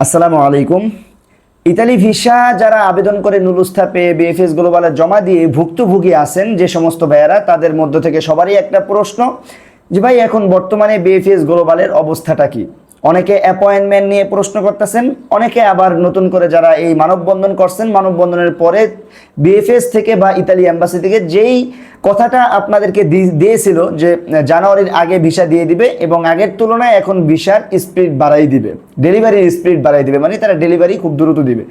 আসসালামু আলাইকুম। Italy visa যারা আবেদন করে নুলুস্থা পেয়ে বিএফএস গ্লোবালে জমা দিয়ে ভুক্তভোগী আছেন যে সমস্ত ভাইয়ারা, তাদের মধ্য থেকে সবারই একটা প্রশ্ন যে ভাই, এখন বর্তমানে বিএফএস গ্লোবালের অবস্থাটা কি? অনেকে অ্যাপয়েন্টমেন্ট নিয়ে প্রশ্ন করতেছেন, অনেকে আবার নতুন করে যারা এই মানববন্ধন করছেন, মানববন্ধনের পরে বিএফএস থেকে বা ইতালি অ্যাম্বাসি থেকে যেই কথাটা আপনাদেরকে দিয়েছিল যে, জানুয়ারির আগে ভিসা দিয়ে দিবে এবং আগের তুলনায় এখন ভিসার স্পিড বাড়াই দিবে। ডেলিভারির স্পিড বাড়াই দিবে মানে তারা ডেলিভারি খুব দ্রুত দিবে।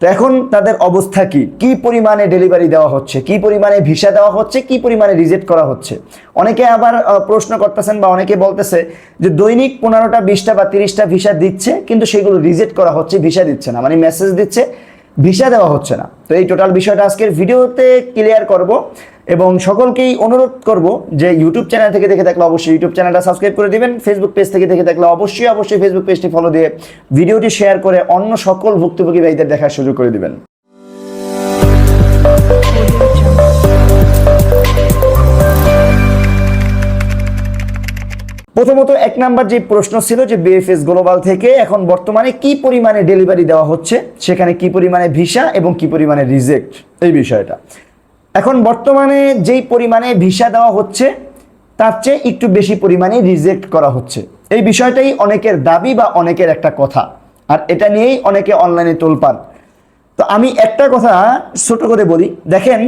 তো এখন তাদের অবস্থা কি? কি পরিমাণে ডেলিভারি দেওয়া হচ্ছে? কি পরিমাণে ভিসা দেওয়া হচ্ছে? কি পরিমাণে রিজেক্ট করা হচ্ছে? অনেকে আবার প্রশ্ন করতেছেন বা অনেকে বলতেছে যে, দৈনিক পনেরোটা, বিশটা বা তিরিশটা ভিসা দিচ্ছে, কিন্তু সেগুলো রিজেক্ট করা হচ্ছে, ভিসা দিচ্ছে না মানে মেসেজ দিচ্ছে। ভিসা দেওয়া হচ্ছে না। তো এই টোটাল বিষয়টা আজকের ভিডিওতে ক্লিয়ার করব এবং সকলকেই অনুরোধ করব যে ইউটিউব চ্যানেল থেকে দেখে থাকলে অবশ্যই ইউটিউব চ্যানেলটা সাবস্ক্রাইব করে দিবেন। ফেসবুক পেজ থেকে দেখে থাকলে অবশ্যই অবশ্যই ফেসবুক পেজটি ফলো দিয়ে ভিডিওটি শেয়ার করে অন্য সকল ভুক্তভোগী ভাইদের দেখার সুযোগ করে দিবেন। প্রথমত এক নাম্বার যে প্রশ্ন ছিল যে বিএফএস গ্লোবাল থেকে এখন বর্তমানে কি পরিমাণে ডেলিভারি দেওয়া হচ্ছে, সেখানে কি পরিমাণে ভিসা এবং কি পরিমাণে রিজেক্ট এই বিষয়টা। এখন বর্তমানে যেই পরিমাণে ভিসা দেওয়া হচ্ছে, তার চেয়ে একটু বেশি পরিমাণে রিজেক্ট করা হচ্ছে। এই বিষয়টাই অনেকের দাবি বা অনেকের একটা কথা, আর এটা নিয়েই অনেকে অনলাইনে তোলপান তো আমি একটা কথা ছোট করে বলি, দেখেন,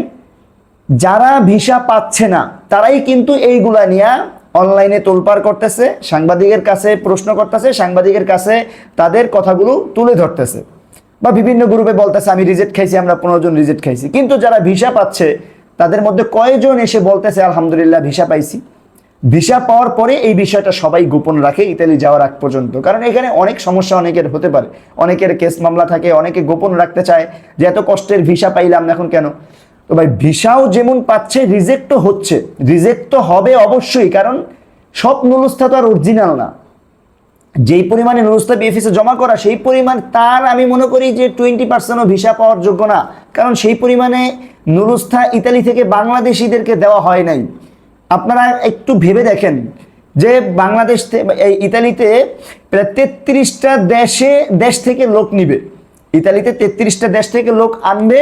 যারা ভিসা পাচ্ছে না, তারাই কিন্তু এইগুলা নিয়ে অনলাইনে তোলপাড় করতেছে, সাংবাদিকের কাছে প্রশ্ন করতেছে, সাংবাদিকের কাছে তাদের কথাগুলো তুলে ধরতেছে। বা বিভিন্ন গ্রুপে বলতেছে, আমি রিজেক্ট খাইছি, আমরা পনেরো জন রিজেক্ট খাইছি। কিন্তু যারা ভিসা পাচ্ছে, তাদের মধ্যে কয়জন এসে বলতেছে, আলহামদুলিল্লাহ, ভিসা পাইছি। ভিসা পাওয়ার পরে এই বিষয়টা সবাই গোপন রাখে ইতালি যাওয়ার আগ পর্যন্ত। কারণ এখানে অনেক সমস্যা অনেকের হতে পারে। অনেকের কেস মামলা থাকে, অনেকে গোপন রাখতে চায় যে, এত কষ্টের ভিসা পাইলাম, এখন কেন? তো ভাই, ভিসাও যেমন পাচ্ছে রিজেক্টও হচ্ছে। রিজেক্ট তো হবে অবশ্যই, কারণ সব নুলস্থা তো আর অরিজিনাল না। যেই পরিমাণে নুরুস্তা বিএফএসে জমা করা, সেই পরিমাণ তার আমি মনে করি যে টোয়েন্টি পার্সেন্টও ভিসা পাওয়ার যোগ্য না। কারণ সেই পরিমাণে নুরুস্থা ইতালি থেকে বাংলাদেশিদেরকে দেওয়া হয় নাই। আপনারা একটু ভেবে দেখেন যে বাংলাদেশ ইতালিতে প্রায় তেত্রিশটা দেশে দেশ থেকে লোক নিবে। ইতালিতে তেত্রিশটা দেশ থেকে লোক আনবে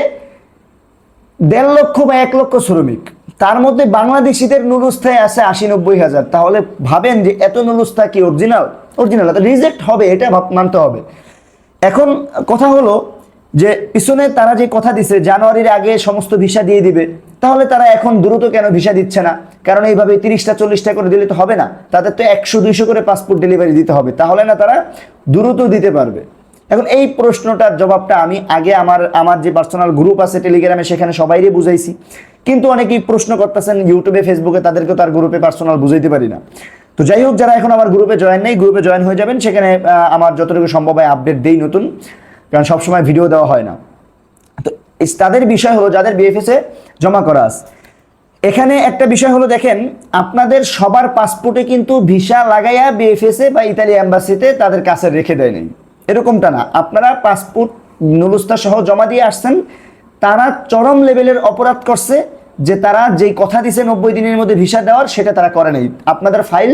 দেড় লক্ষ বা এক লক্ষ শ্রমিক। তার মধ্যে বাংলাদেশিদের নুরুস্থায় আছে আশি নব্বই হাজার। তাহলে ভাবেন যে এত নুরুস্থা কি অরিজিনাল? অরিজিনাল রিজেক্ট হবে, এটা মানতে হবে। এখন কথা হলো যে, পিছনে তারা যে কথা দিছে, জানুয়ারির আগে সমস্ত ভিসা দিয়ে দিবে, তাহলে তারা এখন দ্রুত কেন ভিসা দিচ্ছে না? কারণ এইভাবে তিরিশটা, চল্লিশটা করে দিলে তো হবে না। তাদের তো একশো, দুইশো করে পাসপোর্ট ডেলিভারি দিতে হবে। তাহলে না তারা দ্রুত দিতে পারবে। এখন এই প্রশ্নটার জবাবটা আমি আগে আমার আমার যে পার্সোনাল গ্রুপ আছে টেলিগ্রামে সেখানে সবাইরে বুঝাইছি। কিন্তু অনেকেই প্রশ্ন করতেছেন ইউটিউবে ফেসবুকে তাদেরকে তার গ্রুপে পার্সোনাল বুঝাইতে পারি না। তো যাই হোক, যারা এখন আমার গ্রুপে জয়েন নেই গ্রুপে জয়েন হয়ে যাবেন, সেখানে আমার যতটুকু সম্ভব হয় আপডেট দেই নতুন, কারণ সবসময় ভিডিও দেওয়া হয় না। তো তাদের বিষয় হলো, যাদের বিএফএসে জমা করা আছে। এখানে একটা বিষয় হলো, দেখেন, আপনাদের সবার পাসপোর্টে কিন্তু ভিসা লাগাইয়া বিএফএসে বা ইতালি অ্যাম্বাসিতে তাদের কাছে রেখে দেয় নাই। এরকমটা না। আপনারা পাসপোর্ট, নুলুস্তা সহ জমা দিয়ে আসছেন, তারা চরম লেভেলের অপরাধ করছে যে তারা যেই কথা দিছে নব্বই দিনের মধ্যে ভিসা দেওয়ার, সেটা তারা করে নাই। আপনাদের ফাইল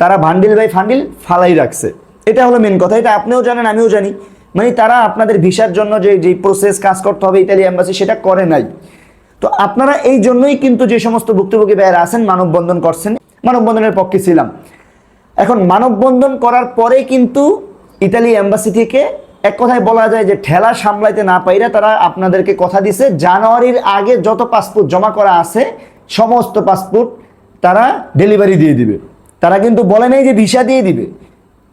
তারা ভান্ডিল বাই ফান্ডিল ফালাই রাখছে। এটা হলো মেন কথা। এটা আপনিও জানেন, আমিও জানি। মানে তারা আপনাদের ভিসার জন্য যে যে প্রসেস কাজ করতে হবে ইতালি অ্যাম্বাসি সেটা করে নাই। তো আপনারা এই জন্যই কিন্তু যে সমস্ত ভুক্তভোগী ব্যয়ের আছেন, মানববন্ধন করছেন। মানববন্ধনের পক্ষে ছিলাম। এখন মানববন্ধন করার পরে কিন্তু ইতালি এম্বাসি থেকে এক কথায় বলা যায় যে ঠেলা সামলাইতে না পাইরা তারা আপনাদেরকে কথা দিছে, জানুয়ারির আগে যত পাসপোর্ট জমা করা আছে, সমস্ত পাসপোর্ট তারা ডেলিভারি দিয়ে দিবে। তারা কিন্তু বলে নাই যে ভিসা দিয়ে দিবে।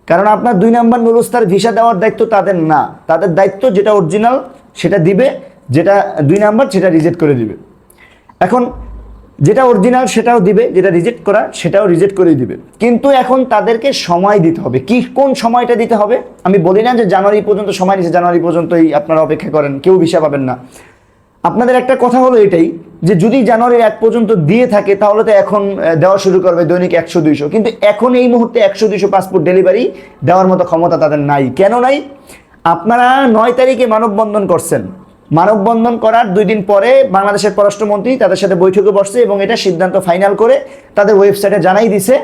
কারণ আপনার দুই নাম্বার নুরুস্তার ভিসা দেওয়ার দায়িত্ব তাদের না। তাদের দায়িত্ব যেটা অরিজিনাল সেটা দিবে, যেটা দুই নাম্বার, সেটা রিজেক্ট করে দিবে। এখন যেটা অরিজিনাল সেটাও দিবে, যেটা রিজেক্ট করা সেটাও রিজেক্ট করে দিবে। কিন্তু এখন তাদেরকে সময় দিতে হবে। কি, কোন সময়টা দিতে হবে? আমি বলি না যে জানুয়ারি পর্যন্ত সময় নিচ্ছে জানুয়ারি পর্যন্তই আপনারা অপেক্ষা করেন, কেউ ভিসা পাবেন না। আপনাদের একটা কথা হলো এটাই, যে যদি জানুয়ারির এক পর্যন্ত দিয়ে থাকে, তাহলে তো এখন দেওয়া শুরু করবে দৈনিক একশো দুইশো। কিন্তু এখন এই মুহূর্তে একশো দুইশো পাসপোর্ট ডেলিভারি দেওয়ার মতো ক্ষমতা তাদের নাই। কেন নাই? আপনারা নয় তারিখে মানববন্ধন করছেন। মানববন্ধন করার দুই দিন পরে বাংলাদেশের পররাষ্ট্রমন্ত্রী তাদের সাথে বৈঠকে বসছে এবং এটা সিদ্ধান্ত ফাইনাল করে তাদের ওয়েবসাইটে জানাই দিছে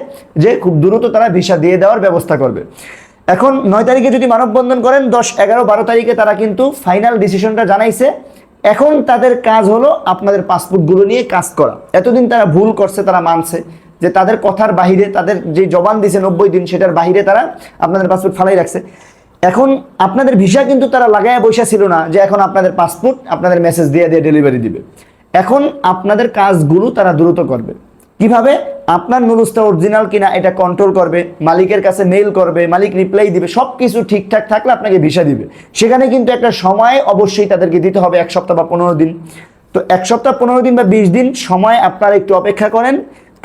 যে খুব দ্রুত তারা ভিসা দিয়ে দেওয়ার ব্যবস্থা করবে। এখন নয় তারিখে যদি মানববন্ধন করেন, দশ, এগারো, বারো তারিখে তারা কিন্তু ফাইনাল ডিসিশনটা জানাইছে। এখন তাদের কাজ হলো আপনাদের পাসপোর্টগুলো নিয়ে কাজ করা। এতদিন তারা ভুল করছে, তারা মানছে যে তাদের কথার বাহিরে, তাদের যে জবান দিছে নব্বই দিন, সেটার বাহিরে তারা আপনাদের পাসপোর্ট ফালাই রাখছে। এখন আপনাদের ভিসা কিন্তু তারা লাগায় বসে ছিল না যে এখন আপনাদের পাসপোর্ট, আপনাদের মেসেজ দিয়ে দিয়ে ডেলিভারি দিবে। এখন আপনাদের কাজগুলো তারা দ্রুত করবে। কীভাবে? আপনার নুরুসটা অরিজিনাল কিনা এটা কন্ট্রোল করবে, মালিকের কাছে মেইল করবে, মালিক রিপ্লাই দিবে সব কিছু ঠিকঠাক থাকলে আপনাকে ভিসা দিবে। সেখানে কিন্তু একটা সময় অবশ্যই তাদেরকে দিতে হবে, এক সপ্তাহ বা পনেরো দিন। তো এক সপ্তাহ, পনেরো দিন বা বিশ দিন সময় আপনারা একটু অপেক্ষা করেন।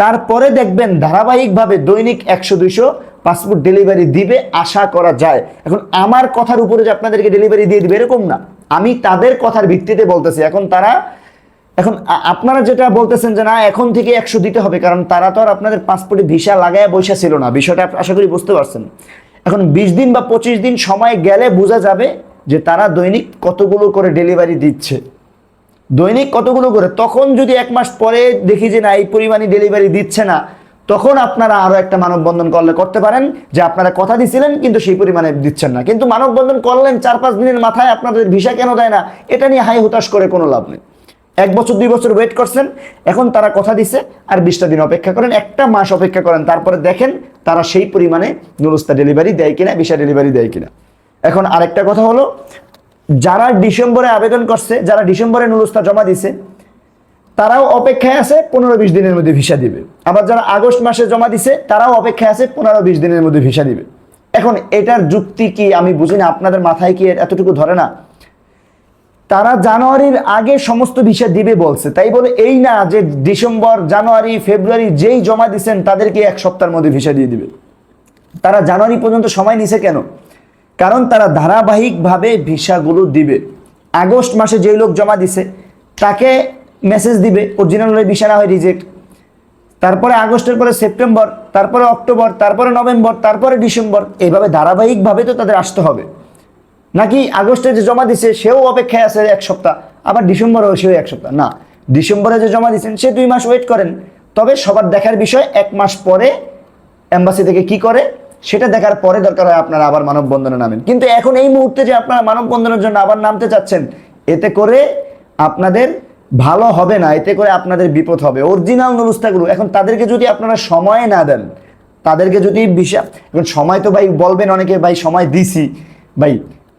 তারপরে দেখবেন ধারাবাহিকভাবে দৈনিক একশো দুইশো পাসপোর্ট ডেলিভারি দিবে, আশা করা যায়। এখন আমার কথার উপরে যে আপনাদেরকে ডেলিভারি দিয়ে দিবে এরকম না। আমি তাদের কথার ভিত্তিতে বলতেছি। এখন তারা, এখন আপনারা যেটা বলতেছেন যে না, এখন থেকে একশো দিতে হবে, কারণ তারা তো আর আপনাদের পাসপোর্টে ভিসা লাগায় বসে ছিল না। বিষয়টা আশা করি বুঝতে পারছেন। এখন বিশ দিন বা পঁচিশ দিন সময় গেলে বোঝা যাবে যে তারা দৈনিক কতগুলো করে ডেলিভারি দিচ্ছে। দৈনিক কতগুলো করে? তখন যদি এক মাস পরে দেখি যে না, এই পরিমাণে ডেলিভারি দিচ্ছে না তখন আপনারা আরও একটা মানববন্ধন করলে করতে পারেন, যে আপনারা কথা দিছিলেন, কিন্তু সেই পরিমাণে দিচ্ছেন না। কিন্তু মানববন্ধন করলেন চার পাঁচ দিনের মাথায় আপনাদের ভিসা কেন দেয় না, এটা নিয়ে হাই হতাশ করে কোনো লাভ নেই। এক বছর, দুই বছর ওয়েট করছেন, এখন তারা কথা দিছে আর বিশটা দিন অপেক্ষা করেন, একটা মাস অপেক্ষা করেন, তারপরে দেখেন তারা সেই পরিমাণে নুরুস্তা ডেলিভারি দেয় কিনা, ভিসা ডেলিভারি দেয় কিনা। এখন আরেকটা কথা হলো, যারা ডিসেম্বরে আবেদন করছে, যারা ডিসেম্বরে নুরুস্তা জমা দিছে তারাও অপেক্ষায় আছে, পনেরো বিশ দিনের মধ্যে ভিসা দিবে। আবার যারা আগস্ট মাসে জমা দিছে, তারাও অপেক্ষায় আছে, পনেরো বিশ দিনের মধ্যে ভিসা দিবে। এখন এটার যুক্তি কি আমি বুঝি না, আপনাদের মাথায় কি এতটুকু ধরে না? তারা জানুয়ারির আগে সমস্ত ভিসা দিবে বলছে। তাই বলে এই না যে ডিসেম্বর, জানুয়ারি, ফেব্রুয়ারি যেই জমা দিচ্ছেন তাদেরকে এক সপ্তাহের মধ্যে ভিসা দিয়ে দিবে। তারা জানুয়ারি পর্যন্ত সময় নিছে কেন? কারণ তারা ধারাবাহিকভাবে ভিসাগুলো দিবে। আগস্ট মাসে যেই লোক জমা দিছে, তাকে মেসেজ দিবে অরিজিনাল ভিসা না হয় রিজেক্ট তারপরে আগস্টের পরে সেপ্টেম্বর, তারপরে অক্টোবর, তারপরে নভেম্বর, তারপরে ডিসেম্বর, এইভাবে ধারাবাহিকভাবে তো তাদের আসতে হবে। নাকি আগস্টে যে জমা দিছে, সেও অপেক্ষায় আছে এক সপ্তাহ, আবার ডিসেম্বরেও সেও এক সপ্তাহ। না, ডিসেম্বরে যে জমা দিচ্ছেন সে দুই মাস ওয়েট করেন। তবে সবার দেখার বিষয়, এক মাস পরে এম্বাসি থেকে কি করে, সেটা দেখার পরে দরকার হয় আপনারা আবার মানববন্ধনে নামেন। কিন্তু এখন এই মুহূর্তে যে আপনারা মানববন্ধনের জন্য আবার নামতে চাচ্ছেন, এতে করে আপনাদের ভালো হবে না, এতে করে আপনাদের বিপদ হবে। অরিজিনাল নুরুস্তাগুলো এখন তাদেরকে যদি আপনারা সময় না দেন, তাদেরকে যদি বিশা, এখন সময় তো ভাই বলবেন অনেকে, ভাই, সময় দিছি। ভাই,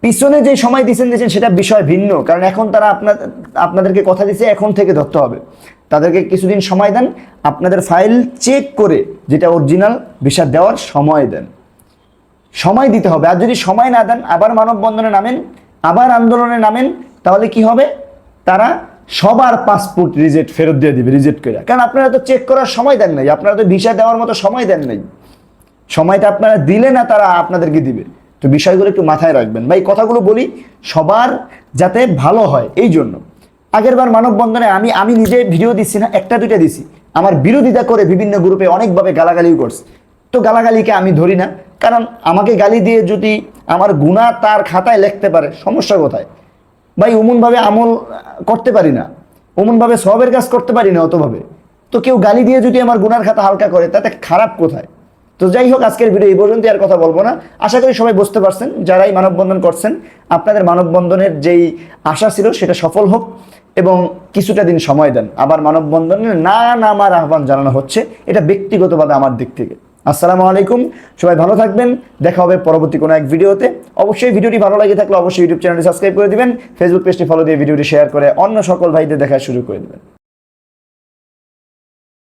পিছনে যে সময় দিয়েছেন দিয়েছেন সেটা বিষয় ভিন্ন। কারণ এখন তারা আপনার আপনাদেরকে কথা দিছে, এখন থেকে ধরতে হবে। তাদেরকে কিছুদিন সময় দেন, আপনাদের ফাইল চেক করে যেটা অরিজিনাল ভিসা দেওয়ার সময় দেন। সময় দিতে হবে। আর যদি সময় না দেন, আবার মানববন্ধনে নামেন, আবার আন্দোলনে নামেন, তাহলে কি হবে? তারা সবার পাসপোর্ট রিজেক্ট ফেরত দিয়ে দিবে রিজেক্ট করে কারণ আপনারা তো চেক করার সময় দেন নাই, আপনারা তো ভিসা দেওয়ার মতো সময় দেন নাই। সময়টা আপনারা দিলে না তারা আপনাদেরকে দিবে। তো বিষয়গুলো একটু মাথায় রাখবেন। ভাই, কথাগুলো বলি, সবার যাতে ভালো হয়, এই জন্য। আগের বার মানববন্ধনে আমি আমি নিজে ভিডিও দিচ্ছি না, একটা দুইটা দিছি। আমার বিরোধিতা করে বিভিন্ন গ্রুপে অনেকভাবে গালাগালিও করছে। তো গালাগালিকে আমি ধরি না, কারণ আমাকে গালি দিয়ে যদি আমার গুণা তার খাতায় লিখতে পারে, সমস্যা কোথায়? ভাই অমনভাবে আমল করতে পারি না। অমনভাবে সবের কাজ করতে পারি না অতভাবে। তো কেউ গালি দিয়ে যদি আমার গুনার খাতা হালকা করে, তাতে খারাপ কোথায়? তো যাই হোক, আজকের ভিডিও এই পর্যন্ত আর কথা বলব না। আশা করি সবাই বুঝতে পারছেন, যারাই মানববন্ধন করছেন, আপনাদের মানববন্ধনের যেই আশা ছিল, সেটা সফল হোক এবং কিছুটা দিন সময় দেন। আবার মানববন্ধনে না নামার আহ্বান জানানো হচ্ছে, এটা ব্যক্তিগতভাবে আমার দিক থেকে। আসসালামু আলাইকুম। সবাই ভালো থাকবেন। দেখা হবে পরবর্তী কোনো এক ভিডিওতে। অবশ্যই ভিডিওটি ভালো লাগে থাকলে অবশ্যই ইউটিউব চ্যানেলটি সাবস্ক্রাইব করে দিবেন। ফেসবুক পেজটি ফলো দিয়ে ভিডিওটি শেয়ার করে অন্য সকল ভাইদের দেখার শুরু করে দেবেন।